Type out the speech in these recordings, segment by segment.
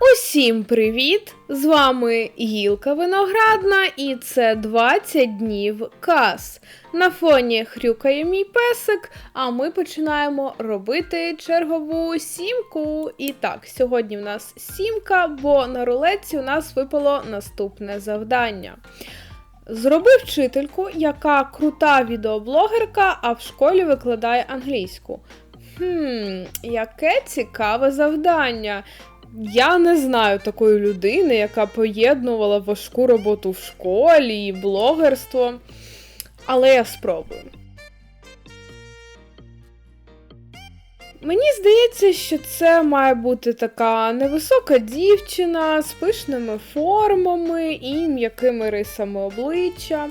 Усім привіт! З вами Гілка Виноградна, і це 20 днів каз. На фоні хрюкає мій песик, а ми починаємо робити чергову сімку. І так, сьогодні в нас сімка, бо на рулетці у нас випало наступне завдання. Зроби вчительку, яка крута відеоблогерка, а в школі викладає англійську. Хм, яке цікаве завдання. Я не знаю такої людини, яка поєднувала важку роботу в школі і блогерство, але я спробую. Мені здається, що це має бути така невисока дівчина з пишними формами і м'якими рисами обличчя.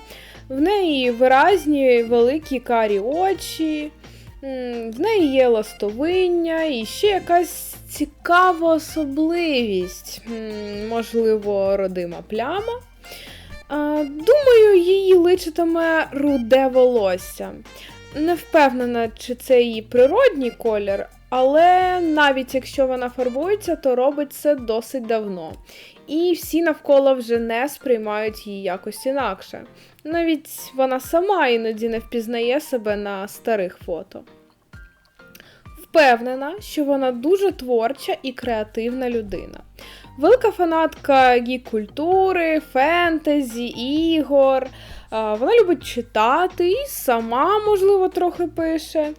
В неї виразні великі карі очі, в неї є ластовиння і ще якась цікава особливість, можливо, родима пляма. Думаю, її личитиме руде волосся. Не впевнена, чи це її природній колір, але навіть якщо вона фарбується, то робить це досить давно. І всі навколо вже не сприймають її якось інакше. Навіть вона сама іноді не впізнає себе на старих фото. Впевнена, що вона дуже творча і креативна людина. Велика фанатка гік-культури, фентезі, ігор. Вона любить читати і сама, можливо, трохи пише.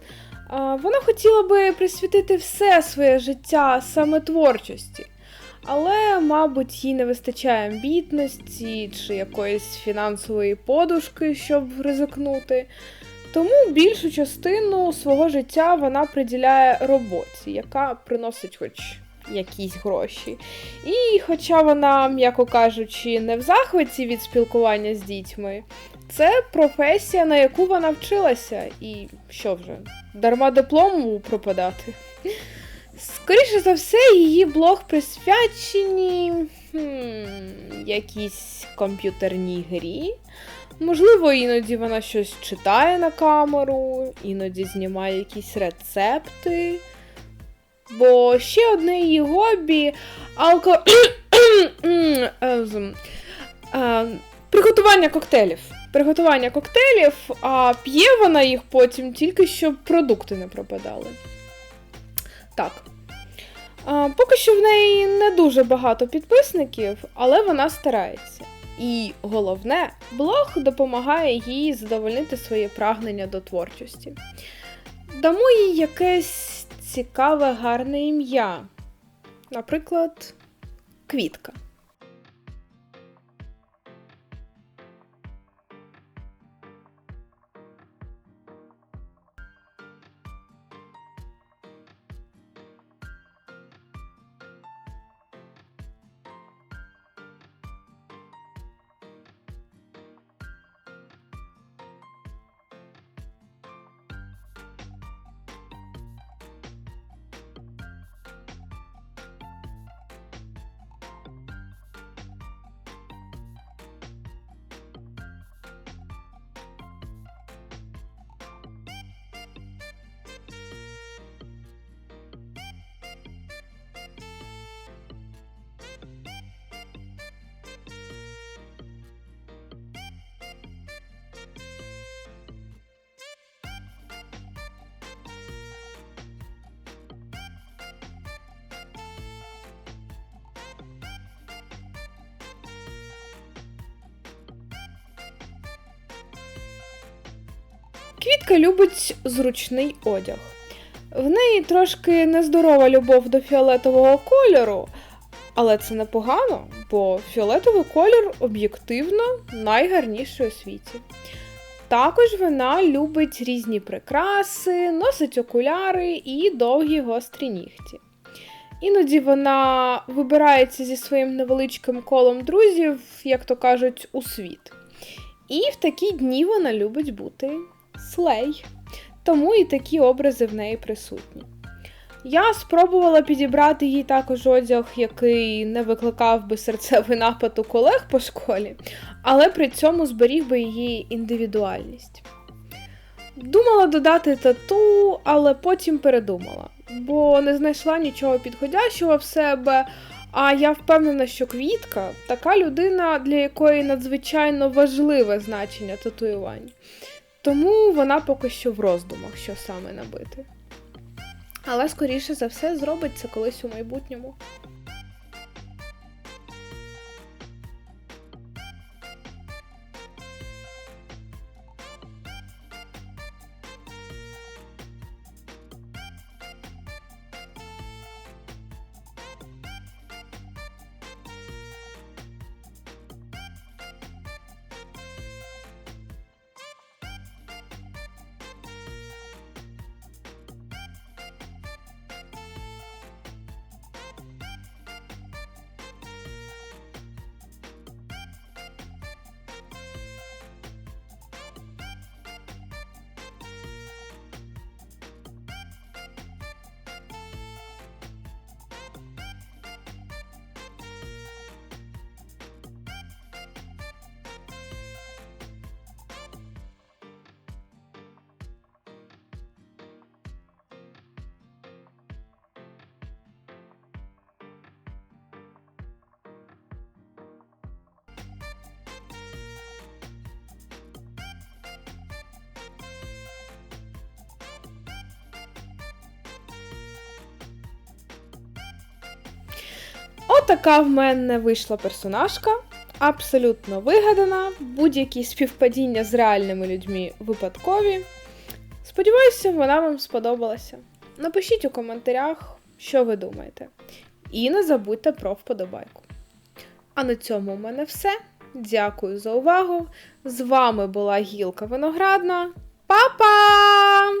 Вона хотіла би присвятити все своє життя саме творчості. Але, мабуть, їй не вистачає амбітності чи якоїсь фінансової подушки, щоб ризикнути. Тому більшу частину свого життя вона приділяє роботі, яка приносить хоч якісь гроші. І хоча вона, м'яко кажучи, не в захваті від спілкування з дітьми, це професія, на яку вона вчилася, і що вже, дарма диплому пропадати. Скоріше за все, її блог присвячені хм, якійсь комп'ютерній грі. Можливо, іноді вона щось читає на камеру, іноді знімає якісь рецепти. Бо ще одне її хобі алко... Ем, е, приготування коктейлів. Приготування коктейлів, а п'є вона їх потім тільки щоб продукти не пропадали. Так. А, Поки що в неї не дуже багато підписників, але вона старається. І головне, блог допомагає їй задовольнити своє прагнення до творчості. Дамо їй якесь цікаве, гарне ім'я. Наприклад, квітка. Квітка любить зручний одяг. В неї трошки нездорова любов до фіолетового кольору, але це непогано, бо фіолетовий колір об'єктивно найгарніший у світі. Також вона любить різні прикраси, носить окуляри і довгі гострі нігті. Іноді вона вибирається зі своїм невеличким колом друзів, як то кажуть, у світ. І в такі дні вона любить бути слей, тому і такі образи в неї присутні. Я спробувала підібрати їй також одяг, який не викликав би серцевий напад у колег по школі, але при цьому зберіг би її індивідуальність. Думала додати тату, але потім передумала, бо не знайшла нічого підходящого в себе, А я впевнена, що квітка така людина, для якої надзвичайно важливе значення татуювань. Тому вона поки що в роздумах, що саме набити. Але, скоріше за все, зробить це колись у майбутньому. Отака в мене вийшла персонажка. Абсолютно вигадана, будь-які співпадіння з реальними людьми випадкові. Сподіваюся, вона вам сподобалася. Напишіть у коментарях, що ви думаєте. І не забудьте про вподобайку. А на цьому в мене все. Дякую за увагу. З вами була Гілка Виноградна. Па-па!